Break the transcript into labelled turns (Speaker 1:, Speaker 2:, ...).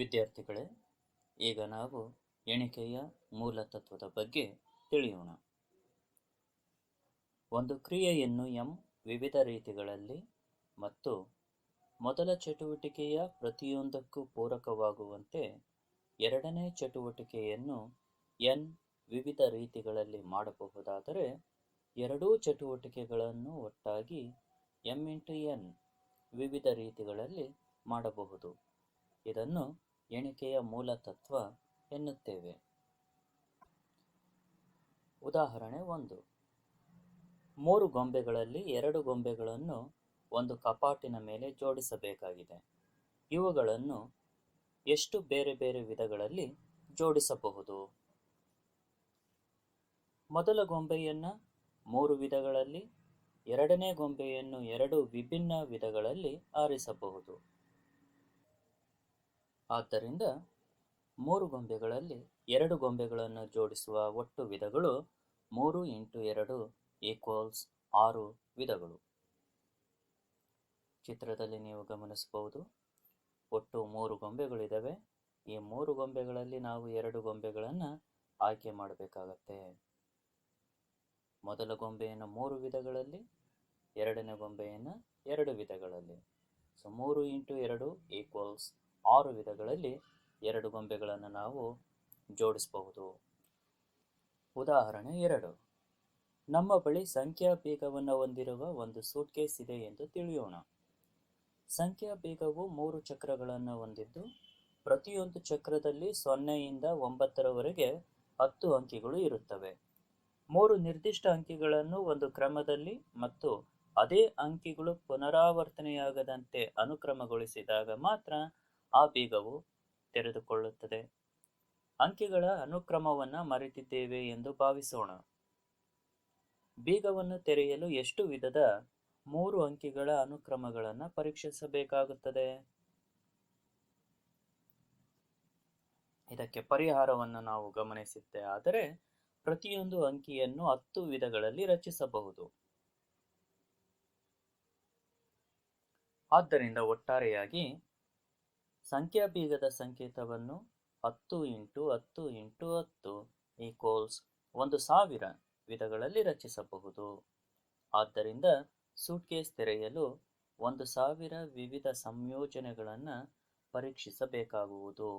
Speaker 1: ವಿದ್ಯಾರ್ಥಿಗಳೇ, ಈಗ ನಾವು ಎಣಿಕೆಯ ಮೂಲ ತತ್ವದ ಬಗ್ಗೆ ತಿಳಿಯೋಣ. ಒಂದು ಕ್ರಿಯೆಯನ್ನು ಎಂ ವಿವಿಧ ರೀತಿಗಳಲ್ಲಿ ಮತ್ತು ಮೊದಲ ಚಟುವಟಿಕೆಯ ಪ್ರತಿಯೊಂದಕ್ಕೂ ಪೂರಕವಾಗುವಂತೆ ಎರಡನೇ ಚಟುವಟಿಕೆಯನ್ನು ಎನ್ ವಿವಿಧ ರೀತಿಗಳಲ್ಲಿ ಮಾಡಬಹುದಾದರೆ ಎರಡೂ ಚಟುವಟಿಕೆಗಳನ್ನು ಒಟ್ಟಾಗಿ ಎಂ ಇಂಟು ಎನ್ ವಿವಿಧ ರೀತಿಗಳಲ್ಲಿ ಮಾಡಬಹುದು. ಇದನ್ನು ಎಣಿಕೆಯ ಮೂಲ ತತ್ವ ಎನ್ನುತ್ತೇವೆ. ಉದಾಹರಣೆ ಒಂದು. ಮೂರು ಗೊಂಬೆಗಳಲ್ಲಿ ಎರಡು ಗೊಂಬೆಗಳನ್ನು ಒಂದು ಕಪಾಟಿನ ಮೇಲೆ ಜೋಡಿಸಬೇಕಾಗಿದೆ. ಇವುಗಳನ್ನು ಎಷ್ಟು ಬೇರೆ ಬೇರೆ ವಿಧಗಳಲ್ಲಿ ಜೋಡಿಸಬಹುದು? ಮೊದಲ ಗೊಂಬೆಯನ್ನು ಮೂರು ವಿಧಗಳಲ್ಲಿ, ಎರಡನೇ ಗೊಂಬೆಯನ್ನು ಎರಡು ವಿಭಿನ್ನ ವಿಧಗಳಲ್ಲಿ ಆರಿಸಬಹುದು. ಆದ್ದರಿಂದ ಮೂರು ಗೊಂಬೆಗಳಲ್ಲಿ ಎರಡು ಗೊಂಬೆಗಳನ್ನು ಜೋಡಿಸುವ ಒಟ್ಟು ವಿಧಗಳು ಮೂರು ಇಂಟು ಎರಡು ಈಕ್ವಲ್ಸ್ ಆರು ವಿಧಗಳು. ಚಿತ್ರದಲ್ಲಿ ನೀವು ಗಮನಿಸಬಹುದು, ಒಟ್ಟು ಮೂರು ಗೊಂಬೆಗಳಿದ್ದಾವೆ ಈ ಮೂರು ಗೊಂಬೆಗಳಲ್ಲಿ ನಾವು ಎರಡು ಗೊಂಬೆಗಳನ್ನು ಆಯ್ಕೆ ಮಾಡಬೇಕಾಗತ್ತೆ. ಮೊದಲ ಗೊಂಬೆಯನ್ನು ಮೂರು ವಿಧಗಳಲ್ಲಿ, ಎರಡನೇ ಗೊಂಬೆಯನ್ನು ಎರಡು ವಿಧಗಳಲ್ಲಿ. ಸೊ ಮೂರು ಇಂಟು ಎರಡು ಈಕ್ವಲ್ಸ್ ಆರು ವಿಧಗಳಲ್ಲಿ ಎರಡು ಗೊಂಬೆಗಳನ್ನು ನಾವು ಜೋಡಿಸಬಹುದು. ಉದಾಹರಣೆ ಎರಡು. ನಮ್ಮ ಬಳಿ ಸಂಖ್ಯಾ ಬೇಗವನ್ನು ಹೊಂದಿರುವ ಒಂದು ಸೂಟ್ಕೇಸ್ ಇದೆ ಎಂದು ತಿಳಿಯೋಣ. ಸಂಖ್ಯಾ ಬೇಗವು ಮೂರು ಚಕ್ರಗಳನ್ನು ಹೊಂದಿದ್ದು, ಪ್ರತಿಯೊಂದು ಚಕ್ರದಲ್ಲಿ ಸೊನ್ನೆಯಿಂದ ಒಂಬತ್ತರವರೆಗೆ ಹತ್ತು ಅಂಕಿಗಳು ಇರುತ್ತವೆ. ಮೂರು ನಿರ್ದಿಷ್ಟ ಅಂಕಿಗಳನ್ನು ಒಂದು ಕ್ರಮದಲ್ಲಿ ಮತ್ತು ಅದೇ ಅಂಕಿಗಳು ಪುನರಾವರ್ತನೆಯಾಗದಂತೆ ಅನುಕ್ರಮಗೊಳಿಸಿದಾಗ ಮಾತ್ರ ಆ ಬೀಗವು ತೆರೆದುಕೊಳ್ಳುತ್ತದೆ. ಅಂಕಿಗಳ ಅನುಕ್ರಮವನ್ನು ಮರೆತಿದ್ದೇವೆ ಎಂದು ಭಾವಿಸೋಣ. ಬೀಗವನ್ನು ತೆರೆಯಲು ಎಷ್ಟು ವಿಧದ ಮೂರು ಅಂಕಿಗಳ ಅನುಕ್ರಮಗಳನ್ನು ಪರೀಕ್ಷಿಸಬೇಕಾಗುತ್ತದೆ? ಇದಕ್ಕೆ ಪರಿಹಾರವನ್ನು ನಾವು ಗಮನಿಸಿದ್ದೆ. ಆದರೆ ಪ್ರತಿಯೊಂದು ಅಂಕಿಯನ್ನು ಹತ್ತು ವಿಧಗಳಲ್ಲಿ ರಚಿಸಬಹುದು. ಆದ್ದರಿಂದ ಒಟ್ಟಾರೆಯಾಗಿ ಸಂಖ್ಯಾ ಬೀಗದ ಸಂಕೇತವನ್ನು ಹತ್ತು ಇಂಟು ಹತ್ತು ಇಂಟು ಹತ್ತು ಈಕ್ವಲ್ಸ್ ಒಂದು ಸಾವಿರ ವಿಧಗಳಲ್ಲಿ ರಚಿಸಬಹುದು. ಆದ್ದರಿಂದ ಸೂಟ್ಕೇಸ್ ತೆರೆಯಲು ಒಂದು ಸಾವಿರ ವಿವಿಧ ಸಂಯೋಜನೆಗಳನ್ನು ಪರೀಕ್ಷಿಸಬೇಕಾಗುವುದು.